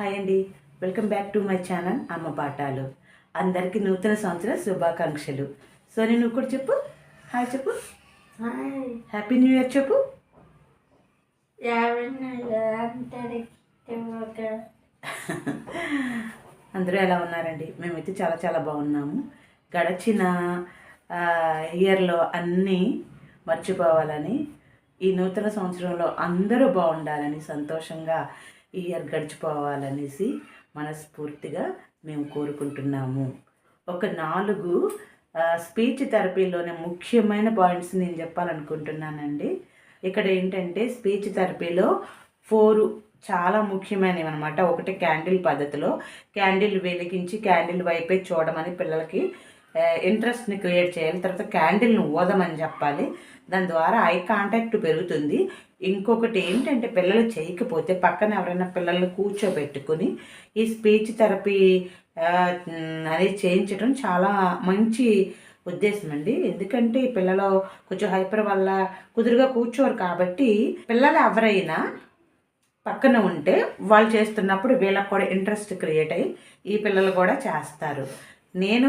Hi అండి. Welcome back to my channel అమ్మ పాఠాలు. అందరికీ నూతన సంవత్సర శుభాకాంక్షలు. సో నేను కూడా చెప్పు. హాయ్ చెప్పు. హాయ్. హ్యాపీ న్యూ ఇయర్ చెప్పు. అందరూ ఎలా ఉన్నారండి? మేమైతే చాలా చాలా బాగున్నాము. గడిచిన ఇయర్లో అన్నీ మర్చిపోవాలని ఈ నూతన సంవత్సరంలో అందరూ బాగుండాలని సంతోషంగా ఇయర్ గడిచిపోవాలనేసి మనస్ఫూర్తిగా మేము కోరుకుంటున్నాము. ఒక నాలుగు స్పీచ్ థెరపీలోనే ముఖ్యమైన పాయింట్స్ నేను చెప్పాలనుకుంటున్నానండి. ఇక్కడ ఏంటంటే స్పీచ్ థెరపీలో ఫోర్ చాలా ముఖ్యమైనవి అనమాట ఒకటి క్యాండిల్ పద్ధతిలో క్యాండిల్ వెలిగించి క్యాండిల్ వైపే చూడమని పిల్లలకి ఇంట్రెస్ట్ని క్రియేట్ చేయాలి. తర్వాత క్యాండిల్ని ఊదమని చెప్పాలి. దాని ద్వారా ఐ కాంటాక్ట్ పెరుగుతుంది. ఇంకొకటి ఏంటంటే పిల్లలు చేయకపోతే పక్కన ఎవరైనా పిల్లల్ని కూర్చోబెట్టుకుని ఈ స్పీచ్ థెరపీ అనేది చేయించడం చాలా మంచి ఉద్దేశం అండి. ఎందుకంటే ఈ పిల్లలు కొంచెం హైపర్ వల్ల కుదురుగా కూర్చోరు కాబట్టి పిల్లలు ఎవరైనా పక్కన ఉంటే వాళ్ళు చేస్తున్నప్పుడు వీళ్ళకి కూడా ఇంట్రెస్ట్ క్రియేట్ అయ్యి ఈ పిల్లలు కూడా చేస్తారు. నేను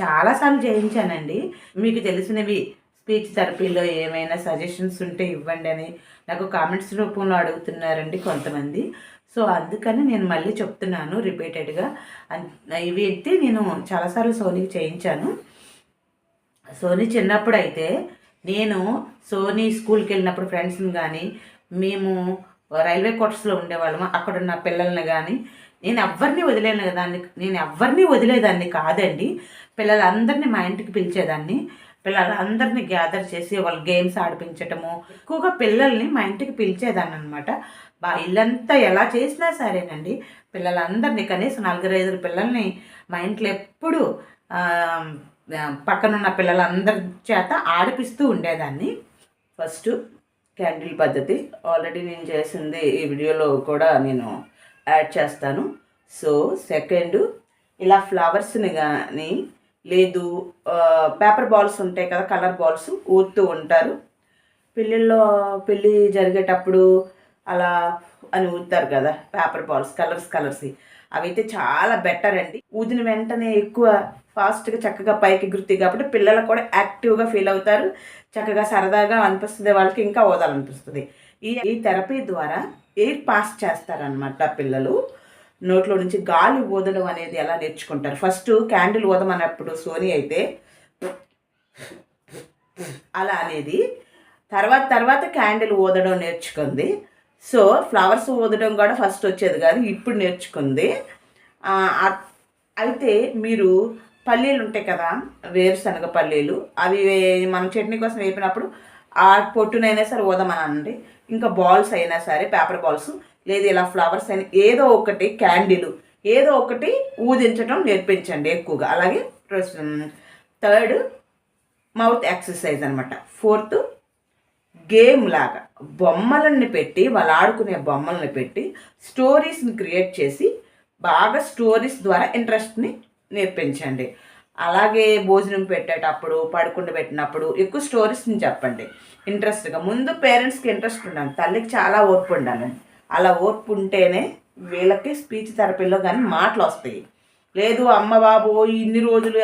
చాలాసార్లు చేయించానండి. మీకు తెలిసినవి స్పీచ్ థెరపీలో ఏమైనా సజెషన్స్ ఉంటే ఇవ్వండి అని నాకు కామెంట్స్ రూపంలో అడుగుతున్నారండి కొంతమంది. సో అందుకని నేను మళ్ళీ చెప్తున్నాను రిపీటెడ్గా. ఇవి అయితే నేను చాలాసార్లు సోనీకి చేయించాను. సోనీ చిన్నప్పుడు అయితే నేను సోనీ స్కూల్కి వెళ్ళినప్పుడు ఫ్రెండ్స్ని కానీ మేము రైల్వే కోటర్స్లో ఉండేవాళ్ళము. అక్కడ ఉన్న పిల్లల్ని కానీ నేను ఎవరిని వదిలేను దాన్ని నేను ఎవరిని వదిలేదాన్ని కాదండి. పిల్లలందరినీ మా ఇంటికి పిలిచేదాన్ని. పిల్లలందరినీ గ్యాదర్ చేసి వాళ్ళు గేమ్స్ ఆడిపించటము. ఎక్కువగా పిల్లల్ని మా ఇంటికి పిలిచేదాన్ని అనమాట బా ఇల్లంతా ఎలా చేసినా సరేనండి. పిల్లలందరినీ కనీసం నలుగురు ఐదుగురు పిల్లల్ని మా ఇంట్లో ఎప్పుడు పక్కనున్న పిల్లలందరి చేత ఆడిపిస్తూ ఉండేదాన్ని. ఫస్ట్ క్యాండిల్ పద్ధతి. ఆల్రెడీ నేను చేసింది ఈ వీడియోలో కూడా నేను యాడ్ చేస్తాను. సో సెకండ్ ఇలా ఫ్లవర్స్ని కానీ లేదు పేపర్ బాల్స్ ఉంటాయి కదా కలర్ బాల్స్ ఊరుతూ ఉంటారు. పెళ్ళిళ్ళలో పెళ్ళి జరిగేటప్పుడు అలా అని ఊదుతారు కదా పేపర్ బాల్స్ కలర్స్ కలర్స్. అవి అయితే చాలా బెటర్ అండి. ఊదిన వెంటనే ఎక్కువ ఫాస్ట్గా చక్కగా పైకి గుర్తి కాబట్టి పిల్లలు కూడా యాక్టివ్గా ఫీల్ అవుతారు. చక్కగా సరదాగా అనిపిస్తుంది వాళ్ళకి ఇంకా ఓదాలనిపిస్తుంది. ఈ ఈ థెరపీ ద్వారా ఎయిర్ పాస్ చేస్తారనమాట పిల్లలు. నోట్లో నుంచి గాలి ఊదడం అనేది ఎలా నేర్చుకుంటారు? ఫస్ట్ క్యాండిల్ ఊదమన్నప్పుడు సోనీ అయితే అలా అనేది. తర్వాత తర్వాత క్యాండిల్ ఊదడం నేర్చుకుంది. సో ఫ్లవర్స్ ఊదడం కూడా ఫస్ట్ వచ్చేది కాదు ఇప్పుడు నేర్చుకుంది. అయితే మీరు పల్లీలు ఉంటాయి కదా వేరుశనగ పల్లీలు అవి మనం చట్నీ కోసం వేపినప్పుడు ఆ పొట్టునైనా సరే ఊదమనండి. ఇంకా బాల్స్ అయినా సరే పేపర్ బాల్స్ లేదు ఇలా ఫ్లవర్స్ అయినా ఏదో ఒకటి క్యాండిల్ ఏదో ఒకటి ఊదించడం నేర్పించండి ఎక్కువగా. అలాగే థర్డ్ మౌత్ ఎక్సర్సైజ్ అనమాట ఫోర్త్ గేమ్ లాగా బొమ్మలని పెట్టి వాళ్ళు ఆడుకునే బొమ్మల్ని పెట్టి స్టోరీస్ని క్రియేట్ చేసి బాగా స్టోరీస్ ద్వారా ఇంట్రెస్ట్ని నేర్పించండి. అలాగే భోజనం పెట్టేటప్పుడు పడుకుండ పెట్టినప్పుడు ఎక్కువ స్టోరీస్ని చెప్పండి. ఇంట్రెస్ట్గా. ముందు పేరెంట్స్కి ఇంట్రెస్ట్ ఉండాలి. తల్లికి చాలా ఓర్పు ఉండాలండి అలా ఓర్పు ఉంటేనే వీళ్ళకి స్పీచ్ థెరపీలో కానీ మాటలు వస్తాయి లేదు అమ్మ బాబు ఇన్ని రోజులు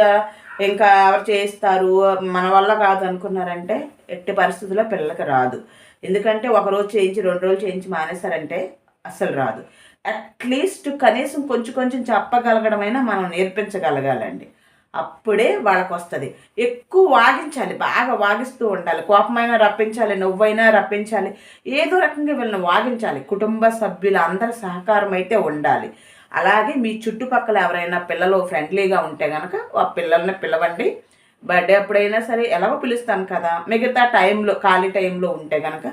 ఇంకా ఎవరు చేస్తారు మన వల్ల కాదు అనుకున్నారంటే ఎట్టి పరిస్థితుల్లో పిల్లలకి రాదు. ఎందుకంటే ఒక రోజు చేయించి రెండు రోజులు చేయించి మానేశారంటే అస్సలు రాదు. అట్లీస్ట్ కనీసం కొంచెం కొంచెం చెప్పగలగడమైనా మనం నేర్పించగలగాలండి. అప్పుడే వాళ్ళకు వస్తుంది ఎక్కువ వాగించాలి బాగా వాగిస్తూ ఉండాలి. కోపమైనా రప్పించాలి నువ్వైనా రప్పించాలి. ఏదో రకంగా వీళ్ళని వాగించాలి. కుటుంబ సభ్యుల అందరి సహకారం అయితే ఉండాలి. అలాగే మీ చుట్టుపక్కల ఎవరైనా పిల్లలు ఫ్రెండ్లీగా ఉంటే కనుక ఆ పిల్లల్ని పిలవండి. బర్త్డే అప్పుడైనా సరే ఎలాగో పిలుస్తాం కదా. మిగతా టైంలో ఖాళీ టైంలో ఉంటే కనుక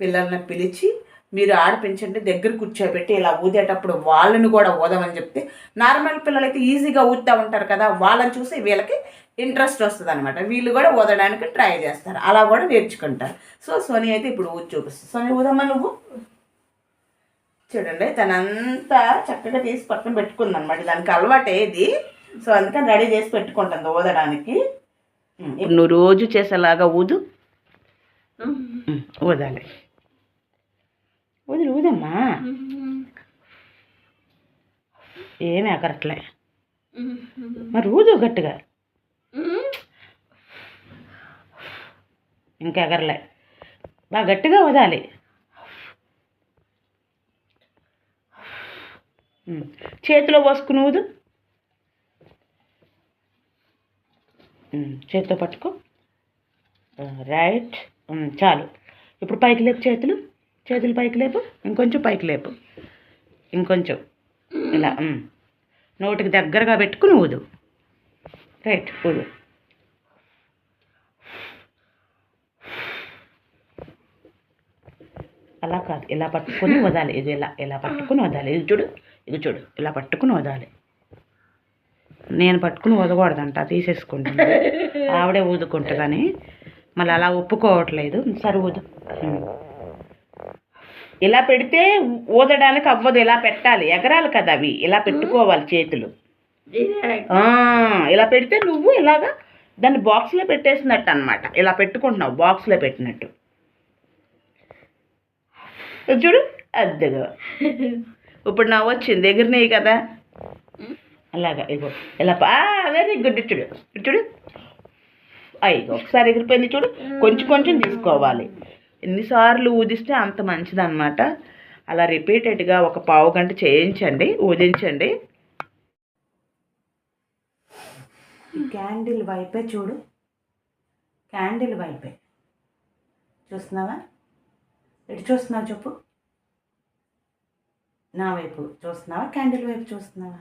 పిల్లల్ని పిలిచి మీరు ఆడిపించండి దగ్గర కూర్చోబెట్టి ఇలా ఊదేటప్పుడు వాళ్ళని కూడా ఊదమని చెప్తే నార్మల్ పిల్లలైతే ఈజీగా ఊదుతూ ఉంటారు కదా వాళ్ళని చూసి వీళ్ళకి ఇంట్రెస్ట్ వస్తుంది అనమాట వీళ్ళు కూడా ఊదడానికి ట్రై చేస్తారు అలా కూడా నేర్చుకుంటారు. సో సోనీ అయితే ఇప్పుడు ఊది చూపిస్తుంది. సోనీ ఊదమ్మా నువ్వు? చూడండి తనంతా చక్కగా తీసి పక్కన పెట్టుకుంది అనమాట దానికి అలవాటు ఏది? సో అందుకని రెడీ చేసి పెట్టుకుంటుంది ఊదడానికి. ఇప్పుడు నువ్వు రోజు చేసేలాగా ఊదు. ఊదాలి. ఊది ఊదమ్మా ఏమి ఎగరట్లే మరి ఊదు గట్టిగా. ఇంకా ఎగరలే బాగా గట్టిగా వదాలి. చేతిలో పోసుకుని ఊదు. చేతితో పట్టుకో. రైట్. చాలు. ఇప్పుడు పైకి లేపు చేతులు. చేతులు పైకి లేపు ఇంకొంచెం పైకి లేపు. ఇంకొంచెం. ఇలా నోటికి దగ్గరగా పెట్టుకుని ఊదు. రైట్ ఊదు. అలా కాదు ఇలా పట్టుకొని వదాలి. ఇది ఇలా ఇలా పట్టుకుని వదాలి. ఇది చూడు ఇది చూడు. ఇలా పట్టుకుని వదాలి. నేను పట్టుకుని వదకూడదంట తీసేసుకుంటాను ఆవిడే ఊదుకుంటుందని. మళ్ళీ అలా ఒప్పుకోవట్లేదు. సరే ఊదు. ఇలా పెడితే ఊదడానికి అవ్వదు ఇలా పెట్టాలి? ఎగరాలి కదా అవి. ఇలా పెట్టుకోవాలి చేతులు? ఇలా పెడితే నువ్వు ఇలాగా దాన్ని బాక్స్లో పెట్టేసినట్టు అనమాట ఇలా పెట్టుకుంటున్నావు బాక్స్లో పెట్టినట్టు. చూడు అద్దెగా. ఇప్పుడు నవ్వు వచ్చింది ఎగిరినాయి కదా? అలాగా ఇగో ఇలా వెరీ గుడ్ చూడు చూడు. అయ్యో ఒకసారి ఎగిరిపోయింది చూడు కొంచెం కొంచెం తీసుకోవాలి. ఎన్నిసార్లు ఊదిస్తే అంత మంచిదన్నమాట. అలా రిపీటెడ్గా ఒక పావు గంట చేయించండి ఊదించండి. క్యాండిల్ వైపే చూడు. క్యాండిల్ వైపే. చూస్తున్నావా? ఎటు చూస్తున్నావు చెప్పు? నా వైపు చూస్తున్నావా? క్యాండిల్ వైపు చూస్తున్నావా?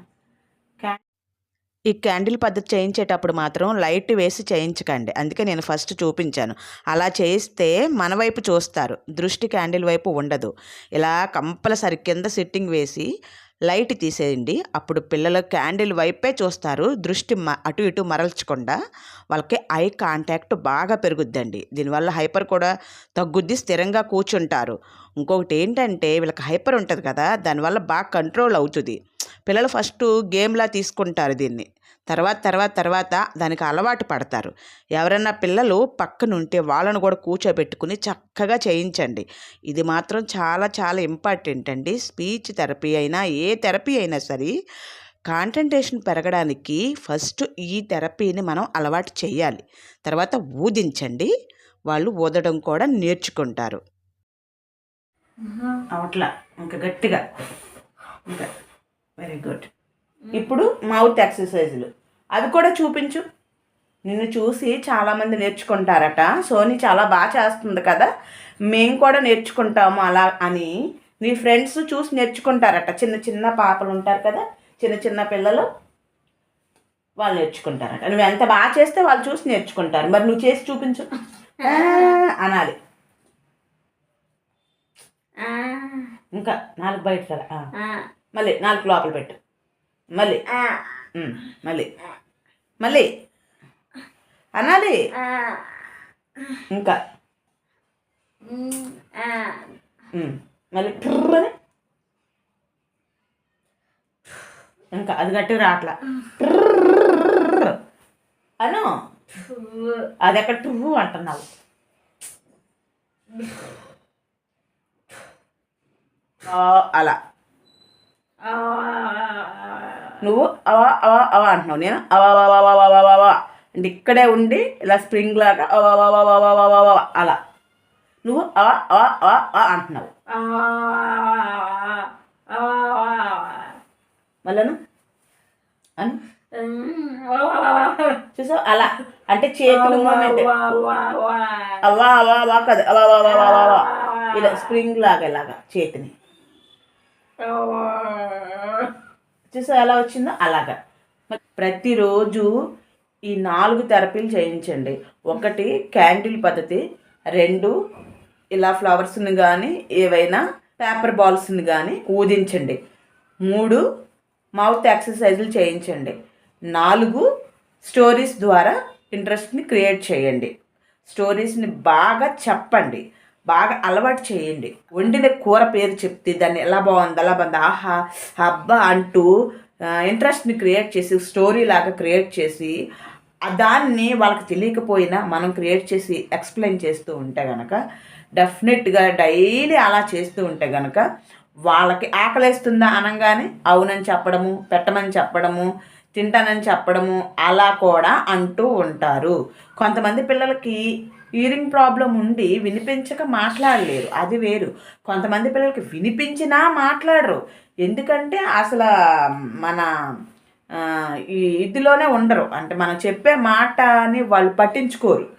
ఈ క్యాండిల్ పద్ధతి చేయించేటప్పుడు మాత్రం లైట్ వేసి చేయించకండి. అందుకే నేను ఫస్ట్ చూపించాను. అలా చేయిస్తే మన వైపు చూస్తారు. దృష్టి క్యాండిల్ వైపు ఉండదు. ఇలా కంపల్సరి కింద సిట్టింగ్ వేసి లైట్ తీసేయండి. అప్పుడు పిల్లలు క్యాండిల్ వైపే చూస్తారు. దృష్టి మ- అటు ఇటు మరల్చకుండా వాళ్ళకి ఐ కాంటాక్ట్ బాగా పెరుగుద్దండి. దీనివల్ల హైపర్ కూడా తగ్గుద్ది స్థిరంగా కూర్చుంటారు. ఇంకొకటి ఏంటంటే వీళ్ళకి హైపర్ ఉంటుంది కదా దానివల్ల బాగా కంట్రోల్ అవుతుంది. పిల్లలు ఫస్ట్ గేమ్లా తీసుకుంటారు దీన్ని. తర్వాత తర్వాత తర్వాత దానికి అలవాటు పడతారు. ఎవరైనా పిల్లలు పక్కనుంటే వాళ్ళను కూడా కూర్చోబెట్టుకుని చక్కగా చేయించండి. ఇది మాత్రం చాలా చాలా ఇంపార్టెంట్ అండి. స్పీచ్ థెరపీ అయినా ఏ థెరపీ అయినా సరే కాన్సన్ట్రేషన్ పెరగడానికి ఫస్ట్ ఈ థెరపీని మనం అలవాటు చేయాలి. తర్వాత ఊదించండి. వాళ్ళు ఊదడం కూడా నేర్చుకుంటారు. అవట్లా. ఇంకా గట్టిగా. ఇంకా. Very good. ఇప్పుడు మౌత్ ఎక్సర్సైజులు. అవి కూడా చూపించు. నిన్ను చూసి చాలామంది నేర్చుకుంటారట. సోని చాలా బాగా చేస్తుంది కదా. మేము కూడా నేర్చుకుంటాము అలా అని నీ ఫ్రెండ్స్ చూసి నేర్చుకుంటారట. చిన్న చిన్న పాపలు ఉంటారు కదా. చిన్న చిన్న పిల్లలు వాళ్ళు నేర్చుకుంటారట. నువ్వు ఎంత బాగా చేస్తే వాళ్ళు చూసి నేర్చుకుంటారు. మరి నువ్వు చేసి చూపించు. అనాలి. ఇంకా నాలుగు బయట. మళ్ళీ నాలుగు లోపల పెట్టు. మళ్ళీ మళ్ళీ మళ్ళీ అనాలి. ఇంకా. మళ్ళీ ట్రుర్ అని ఇంకా అది గట్టి రాట్లా అను అది ఎక్కడ ట్రువ్వు అంటున్నావు అలా నువ్వు అవా అవా అవా అంటున్నావు నేను అవా అంటే ఇక్కడే ఉండి ఇలా స్ప్రింగ్ లాగా అవా అలా నువ్వు అవా అవా అవా అవా అంటున్నావు మళ్ళను అను చూసావు అలా అంటే చేతులు మూమెంట్ అవా అవా అవా కాదు అవా ఇలా స్ప్రింగ్ లాగా ఇలాగా చేతిని చూసా ఎలా వచ్చిందో? అలాగా. ప్రతిరోజు ఈ నాలుగు థెరపీలు చేయించండి. ఒకటి క్యాండిల్ పద్ధతి రెండు ఇలా ఫ్లవర్స్ని కానీ ఏవైనా పేపర్ బాల్స్ని కానీ ఊదించండి మూడు మౌత్ ఎక్సర్సైజులు చేయించండి. నాలుగు స్టోరీస్ ద్వారా ఇంట్రెస్ట్ని క్రియేట్ చేయండి. స్టోరీస్ని బాగా చెప్పండి. బాగా అలవాటు చేయండి. వండిన కూర పేరు చెప్తే దాన్ని ఎలా బాగుంది అలా బాగుంది? ఆహా అబ్బా అంటూ ఇంట్రెస్ట్ని క్రియేట్ చేసి స్టోరీ లాగా క్రియేట్ చేసి దాన్ని వాళ్ళకి తెలియకపోయినా మనం క్రియేట్ చేసి ఎక్స్ప్లెయిన్ చేస్తూ ఉంటే కనుక డెఫినెట్గా డైలీ అలా చేస్తూ ఉంటే కనుక వాళ్ళకి ఆకలేస్తుందా అనగానే అవునని చెప్పడము పెట్టమని చెప్పడము తింటానని చెప్పడము అలా కూడా అంటూ ఉంటారు. కొంతమంది పిల్లలకి హీరింగ్ ప్రాబ్లం ఉండి వినిపించక మాట్లాడలేరు. అది వేరు. కొంతమంది పిల్లలకి వినిపించినా మాట్లాడరు. ఎందుకంటే అసలు మన ఈ ఇదిలోనే ఉండరు. అంటే మనం చెప్పే మాటని వాళ్ళు పట్టించుకోరు.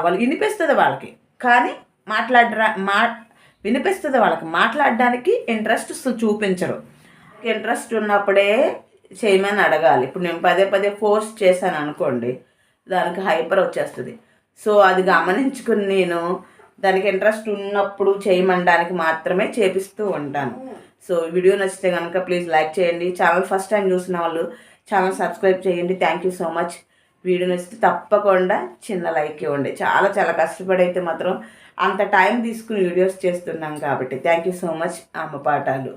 వాళ్ళు వినిపిస్తుంది వాళ్ళకి. కానీ మాట్లాడరా మా వినిపిస్తుంది వాళ్ళకి. మాట్లాడడానికి ఇంట్రెస్ట్ చూపించరు. ఇంట్రెస్ట్ ఉన్నప్పుడే చేయమని అడగాలి. ఇప్పుడు నేను పదే పదే ఫోర్స్ చేశాను అనుకోండి దానికి హైపర్ వచ్చేస్తుంది. సో అది గమనించుకుని నేను దానికి ఇంట్రెస్ట్ ఉన్నప్పుడు చేయమనడానికి మాత్రమే చేపిస్తూ ఉంటాను. సో వీడియో నచ్చితే కనుక ప్లీజ్ లైక్ చేయండి. ఛానల్ ఫస్ట్ టైం చూసిన వాళ్ళు ఛానల్ సబ్స్క్రైబ్ చేయండి. Thank you so much. Video నచ్చితే తప్పకుండా చిన్న లైక్ ఇవ్వండి. చాలా చాలా కష్టపడి అయితే మాత్రం అంత టైం తీసుకుని వీడియోస్ చేస్తున్నాం కాబట్టి థ్యాంక్ యూ సో మచ్. అమ్మ పాఠాలు.